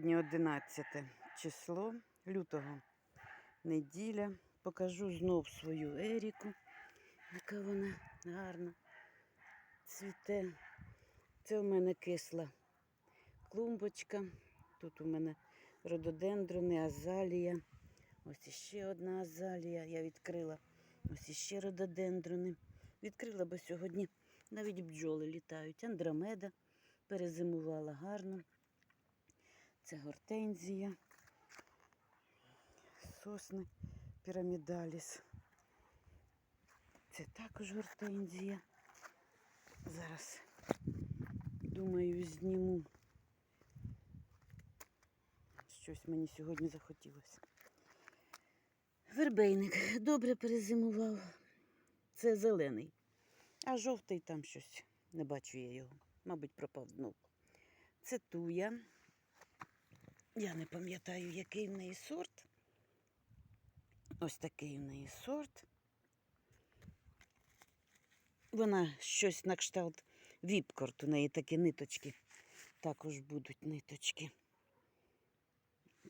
Сьогодні 11 число лютого, неділя. Покажу знов свою Еріку, яка вона гарна. Цвіте. Це у мене кисла клумбочка. Тут у мене рододендрони, азалія. Ось іще одна азалія. Я відкрила. Ось іще рододендрони. Відкрила, бо сьогодні навіть бджоли літають. Андромеда перезимувала гарно. Це гортензія, сосни пірамідаліс. Це також гортензія. Зараз, думаю, зніму. Щось мені сьогодні захотілося. Вербейник добре перезимував. Це зелений. А жовтий там щось. Не бачу я його. Мабуть, пропав знов. Це туя. Я не пам'ятаю, який в неї сорт. Ось такий в неї сорт. Вона щось на кшталт віпкорт. У неї такі ниточки. Також будуть ниточки.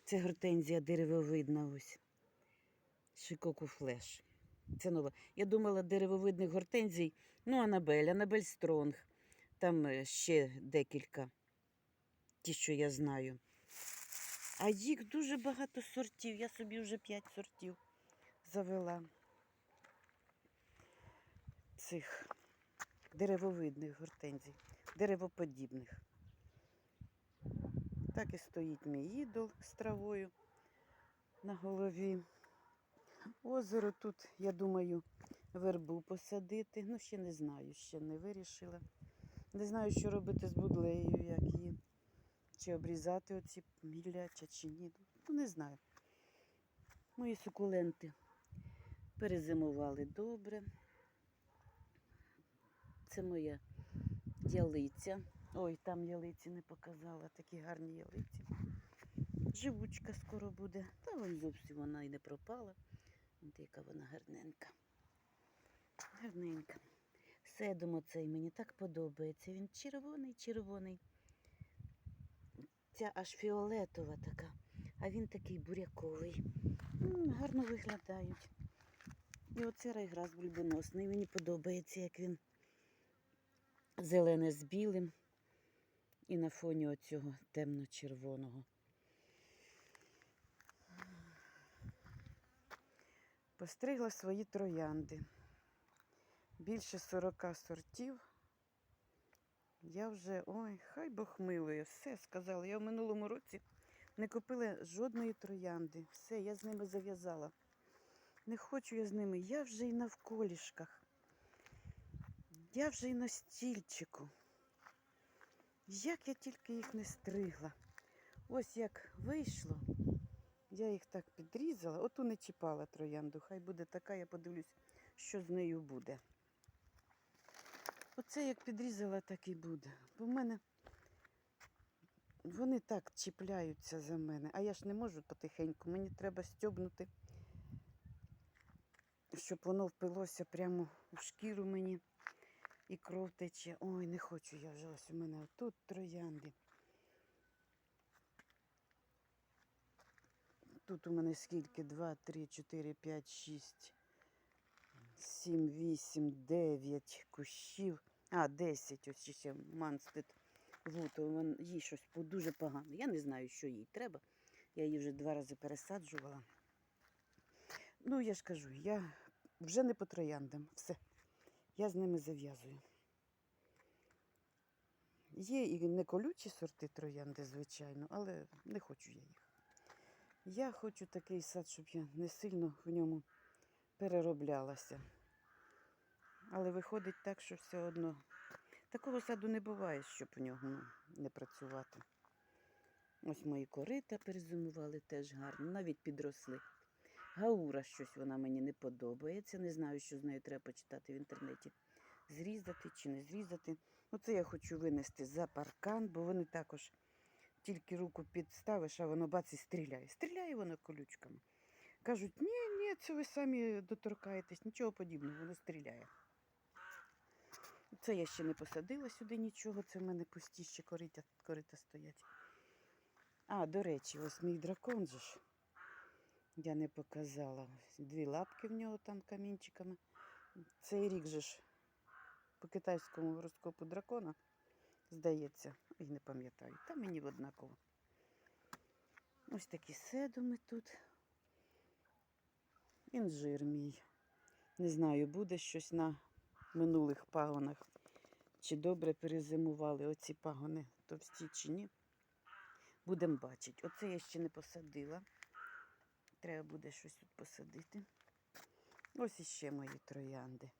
Це гортензія деревовидна ось. Шикоку флеш. Це нова. Я думала, деревовидних гортензій, ну, Анабель, Анабель Стронг. Там е, ще декілька. Ті, що я знаю. А їх дуже багато сортів. Я собі вже п'ять сортів завела. Цих деревовидних гортензій, деревоподібних. Так і стоїть мій ідол з травою на голові. Озеро тут, я думаю, вербу посадити. Ну, ще не знаю, ще не вирішила. Не знаю, що робити з будлею, як її. Чи обрізати оці міляча, чи ні. Ну, не знаю. Мої сукуленти перезимували добре. Це моя ялиця. Ой, там ялиці не показала, такі гарні ялиці. Живучка скоро буде. Та вон зовсім вона і не пропала. От яка вона гарненька. Гарненька. Седом оцей мені так подобається. Він червоний, червоний. Ця аж фіолетова така, а він такий буряковий. Гарно виглядають. І оце райграс бульбоносний. Мені подобається, як він зелене з білим і на фоні оцього темно-червоного. Постригла свої троянди. Більше 40 сортів. Я вже, ой, хай Бог милує, все сказала. Я в минулому році не купила жодної троянди. Все, я з ними зав'язала. Не хочу я з ними. Я вже і на вколішках. Я вже і на стільчику. Як я тільки їх не стригла. Ось як вийшло, я їх так підрізала. Оту не чіпала троянду. Хай буде така, я подивлюсь, що з нею буде. Оце як підрізала, так і буде. Бо в мене вони так чіпляються за мене, а я ж не можу потихеньку. Мені треба стьобнути, щоб воно впилося прямо у шкіру мені і кров тече. Ой, не хочу я вже ось у мене тут троянди. Тут у мене скільки? 2, 3, 4, 5, 6, 7, 8, 9 кущів. А, 10, ось ще манстит вуто. Їй щось дуже погано. Я не знаю, що їй треба. Я її вже два рази пересаджувала. Ну, я ж кажу, я вже не по трояндам. Все. Я з ними зав'язую. Є і не колючі сорти троянди, звичайно, але не хочу я їх. Я хочу такий сад, щоб я не сильно в ньому перероблялася. Але виходить так, що все одно. Такого саду не буває, щоб в нього ну, не працювати. Ось мої корита перезимували теж гарно, навіть підросли. Гаура щось вона мені не подобається. Не знаю, що з нею треба почитати в інтернеті. Зрізати чи не зрізати. Оце я хочу винести за паркан, бо вони також тільки руку підставиш, а воно бац і стріляє. Стріляє воно колючками. Кажуть, ні, це ви самі доторкаєтесь, нічого подібного, воно стріляє. Це я ще не посадила сюди нічого, це в мене пусті ще корита, корита стоять. А, до речі, ось мій дракон же ж. Я не показала. Дві лапки в нього там камінчиками. Цей рік же ж по китайському гороскопу дракона, здається, і не пам'ятаю. Та мені однаково. Ось такі седуми тут. Інжир мій. Не знаю, буде щось на минулих пагонах. Чи добре перезимували оці пагони товсті чи ні. Будемо бачити. Оце я ще не посадила. Треба буде щось тут посадити. Ось іще мої троянди.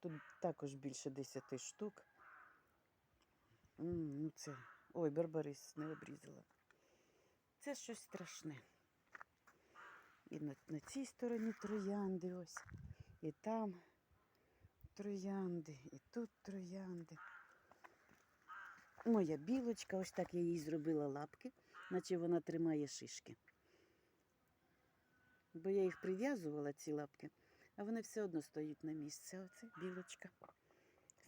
Тут також більше 10 штук. М, ну це. Ой, барбарис не обрізала. Це щось страшне. І на, на цій стороні троянди ось. І там троянди, і тут троянди. Моя білочка, ось так я їй зробила лапки, наче вона тримає шишки. Бо я їх прив'язувала, ці лапки, а вони все одно стоять на місці. Оце білочка.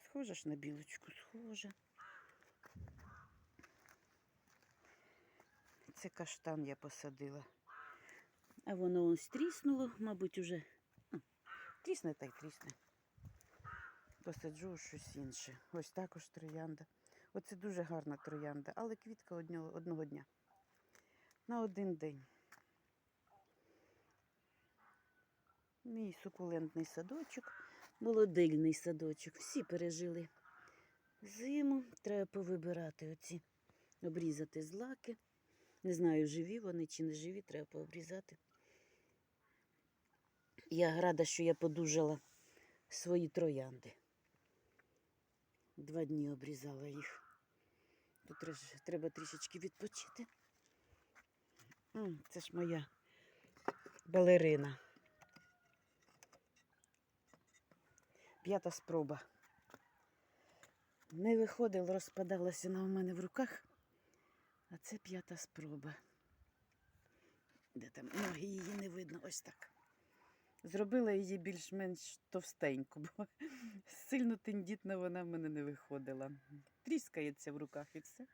Схожа ж на білочку, схожа. Це каштан я посадила. А воно ось тріснуло, мабуть, уже. Трісне та й трісне. Посаджу щось інше. Ось також троянда. Оце дуже гарна троянда, але квітка одного, одного дня. На один день. Мій сукулентний садочок, молодильний садочок. Всі пережили зиму. Треба повибирати оці, обрізати злаки. Не знаю, живі вони чи не живі, треба пообрізати. Я рада, що я подужала свої троянди. Два дні обрізала їх. Тут треба трішечки відпочити. Це ж моя балерина. П'ята спроба. Не виходило, розпадалася вона у мене в руках. А це п'ята спроба. Де там ноги її не видно, ось так. Зробила її більш-менш товстеньку, бо сильно тендітна вона в мене не виходила. Тріскається в руках і все.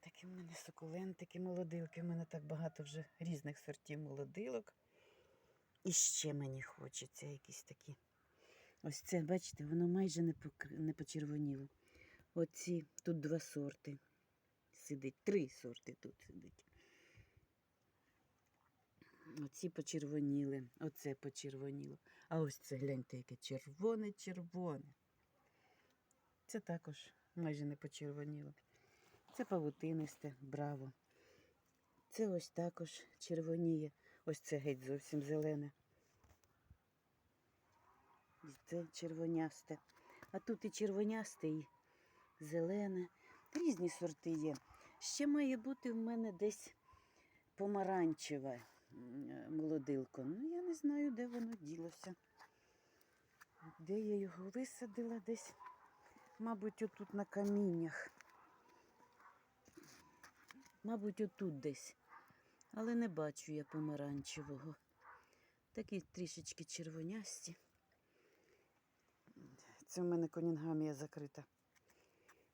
Такі в мене сукулентики, молодилки. У мене так багато вже різних сортів молодилок. І ще мені хочеться якісь такі. Ось це, бачите, воно майже не, не почервоніло. Оці тут два сорти сидить, три сорти тут сидить. Оці почервоніли, оце почервоніло. А ось це гляньте, яке червоне-червоне. Це також майже не почервоніло. Це павутинисте, браво. Це ось також червоніє. Ось це геть зовсім зелене. І це червонясте. А тут і червонясте, і зелене. Різні сорти є. Ще має бути в мене десь помаранчеве молодилко. Ну, я не знаю, де воно ділося. Де я його висадила десь, мабуть, отут на каміннях. Мабуть, отут десь. Але не бачу я помаранчевого. Такі трішечки червонясті. Це в мене конінгамія закрита.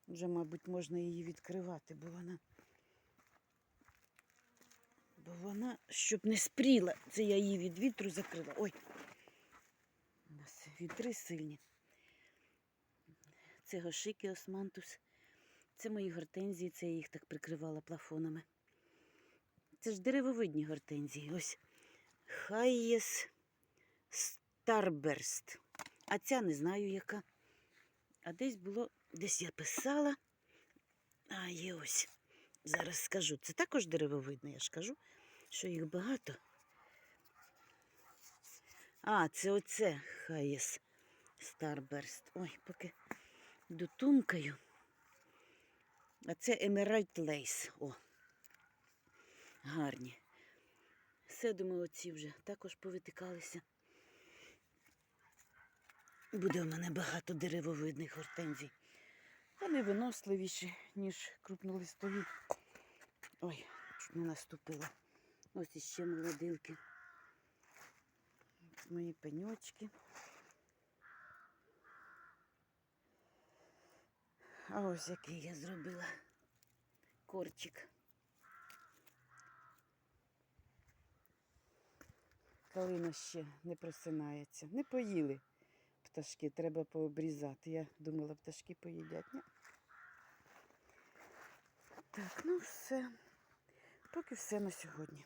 Вже, мабуть, можна її відкривати, бо вона. Бо вона, щоб не спріла, це я її від вітру закрила. Ой. У нас вітри сильні. Це гошики османтус. Це мої гортензії, це я їх так прикривала плафонами. Це ж деревовидні гортензії. Ось Хайєс Старберст. А ця не знаю яка. А десь було, десь я писала. А є ось. Зараз скажу. Це також деревовидне, я ж кажу, що їх багато. А, це оце Хайєс Старберст. Ой, поки дотумкаю. А це Emerald Lace. О. Гарні. Седуми оці вже також повитикалися. Буде у мене багато деревовидних гортензій. Вони виносливіші, ніж крупнолистові. Ой, чуть не наступила. Ось іще молодилки. Мої пеньочки. А ось який я зробила корчик. Калина ще не просинається. Не поїли пташки, треба пообрізати. Я думала, пташки поїдять. Ні. Так, ну все. Поки все на сьогодні.